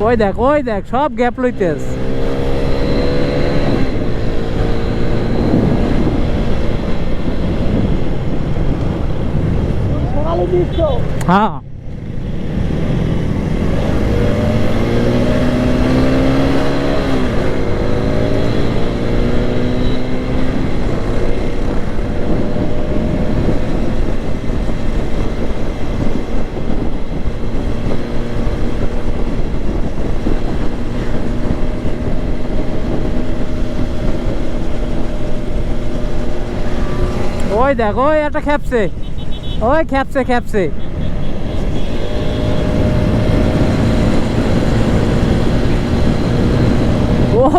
ওই দেখ ওই দেখ সব গ্যাপ লইতেস হ্যাঁ। ওই দেখ, ওই একটা খেপছে ওই খেপছে খেপছে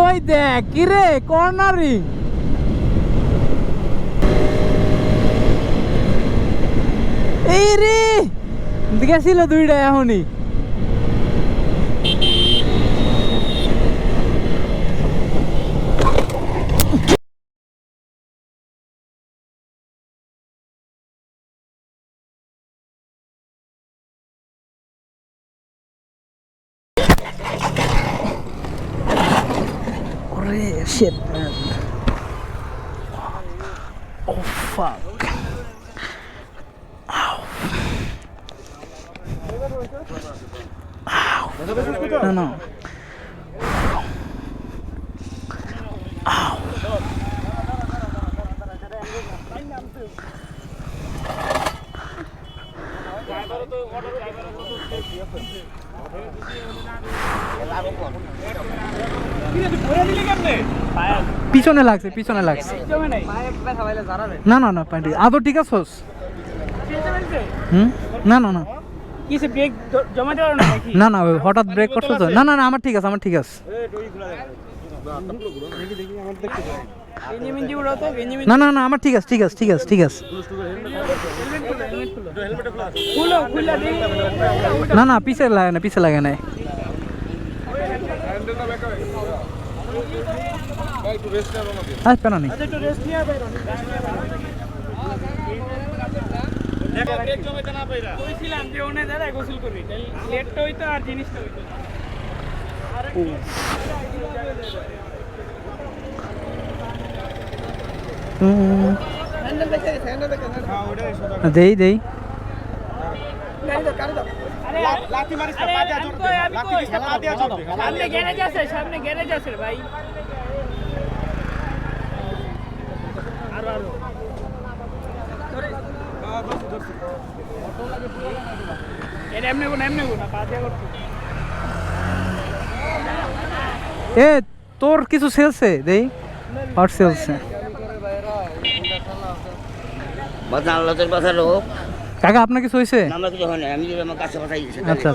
ওই দেখ কিরে কর্নারিং। এই রে, গেছিল দুইটা এখনই। Shit, man. Oh, fuck. Ow. Ow. No, no. Ow. পিছনে লাগছে পিছনে লাগছে। না না না পাইটি আদর ঠিক আছে হুম? না না না। না না, হঠাৎ ব্রেক করছ তো? না না না, আমার ঠিক আছে, আমার ঠিক আছে। না না না, আমার ঠিক আছে ঠিক আছে ঠিক আছে ঠিক আছে। না না, পিছে লাগে না পিছে লাগে না আর জিনিসটা দেই দেই। লাঠি মারিস না পাজা জোর দে লাঠি দিস না পা জোর দে। সামনে গ্যারেজ আছে সামনে গ্যারেজ আছে ভাই। আরও আরও। এটা এমনি কোন এমনি কোন পা করতে এ তোর কিছু সেলছে দেই হট সেলছে বাজার আল্লাহের বাজার হোক কাকা আপনার কিছু হয়েছে আমরা কিছু হয় না আমি যদি আমার কাছে বাসাই গেছি আচ্ছা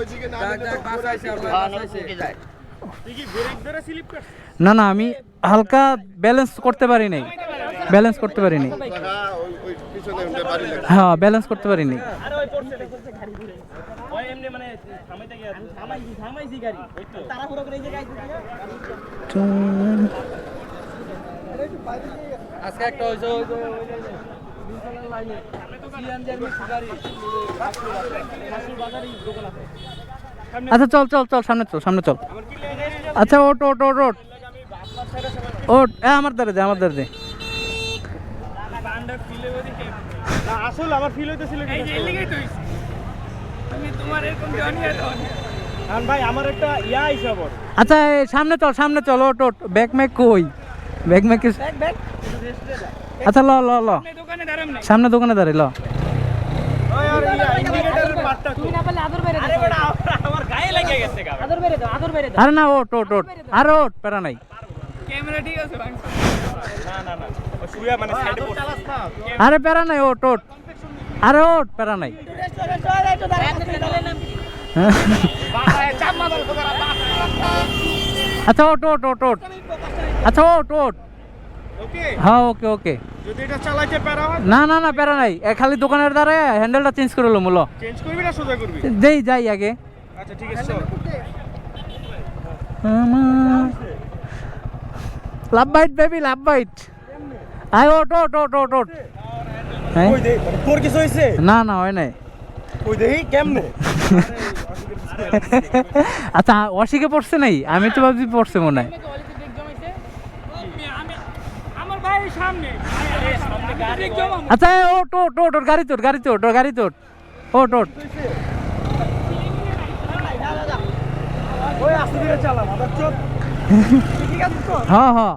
না না আমি হালকা ব্যালেন্স করতে পারি নাই ব্যালেন্স করতে পারি নাই হ্যাঁ ব্যালেন্স করতে পারি নাই আরে ওই পড়ছে রে পড়ছে গাড়ি ঘুরে ওই এমনি মানে থামাইতে গিয়া থামাইছি থামাইছি গাড়ি তাড়াহুড়ো করে এই জায়গায় আজকে একটা আচ্ছা চল চল চল সামনে চল সামনে চল। আচ্ছা ওট ওট ওট ওট ওট এ আমার দ্বারে দে আমার দ্বারে দে। বান্ডার ফিলে ওদিকে না আসলে আমার ফিল হইতেছিল এই যে এলিগেই তো হইছে। তুমি তোমার এরকম জনিয়া তো কারণ ভাই আমার একটা ইয়া আচ্ছা সামনে চল সামনে চল ওট ওট ব্যাক ম্যাক কই? ব্যাক ম্যাক ব্যাগ ব্যাগ। আচ্ছা ল ল ল। সামনে দোকানে দাঁড়াই ল। না পারলে আদর বেরে আরে বড় আমার গায়ে লেগে গেছে গা আদর বেরে দাও আদর বেরে দাও। আরে না ওট ওট ওট আরে ওট প্যারা নাই। ক্যামেরা ঠিক আছে ভাই না না না। শুয়া মানে আরে প্যারা নাই ওট ওট আরে ওট প্যারা নাই। আচ্ছা ওট ওট ওট ওট আচ্ছা ওট ওট হ্যাঁ ওকে ওকে যদি এটা চালাইতে পারা হয়? না না না প্যারা নাই। খালি দোকানের দ্বারা হ্যান্ডেলটা চেঞ্জ করে লো। মূল্য চেঞ্জ করবি না সোজা করবি? দেই যাই আগে। আচ্ছা ঠিক আছে love bite baby love bite. আয় ওট ওট ওট ওট ওট তোর কিছু হইছে? না না হয় নাই। কই দেখি কেমনে? আচ্ছা অশিকে পড়ছে নাই? আমি তো ভাবছি পড়ছে মনে হয় আমার ভাইয়ের সামনে সামনে গাড়ি আচ্ছা এ, ওট ওট ওট ওট গাড়ি তোর গাড়ি তোর ওর গাড়ি তোর। আছে তো? হ্যাঁ হ্যাঁ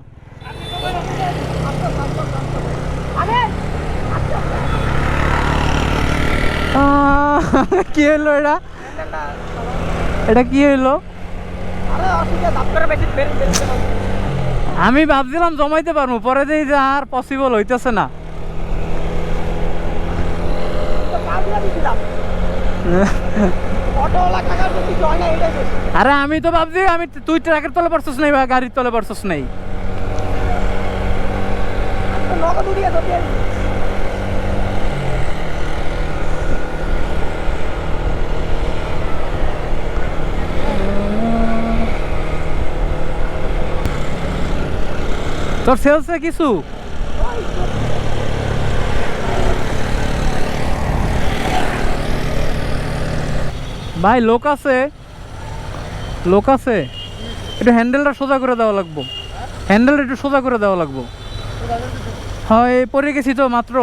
কি হলো এটা? এটা কি হইল আরে অসুবিধা ধাপ করে বেশি বের বের আমি ভাবছিলাম জমাইতে পারব, পরে যে আর পসিবল হইতেছে না। আরে আমি তো ভাবছি, আমি তুই ট্রাকের তলে পারছিস নাই বা গাড়ির তলে পারছিস নাই তো নগদ উড়িয়ে তো দিয়ে তোর সেলসে কিছু? ভাই, লোক আছে। লোক আছে? একটু হ্যান্ডেলটা সোজা করে দেওয়া লাগবো। হ্যান্ডেলটা একটু সোজা করে দেওয়া লাগবো। হয় পড়ে গেছি তো, মাত্র।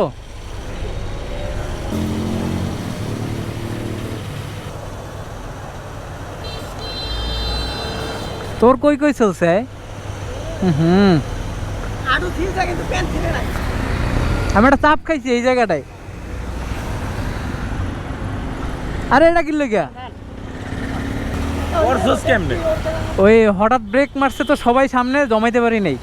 তোর কই কই চলছে হুম। ছিলছে কিন্তু প্যান্ট ছিঁড়ে নাই আমি একটা চাপ খাইছি এই জায়গাটায়। আরে এটা কি লেগা? ওর কেমনে? ওই হঠাৎ ব্রেক মারছে তো সবাই সামনে জমাইতে পারি নাই।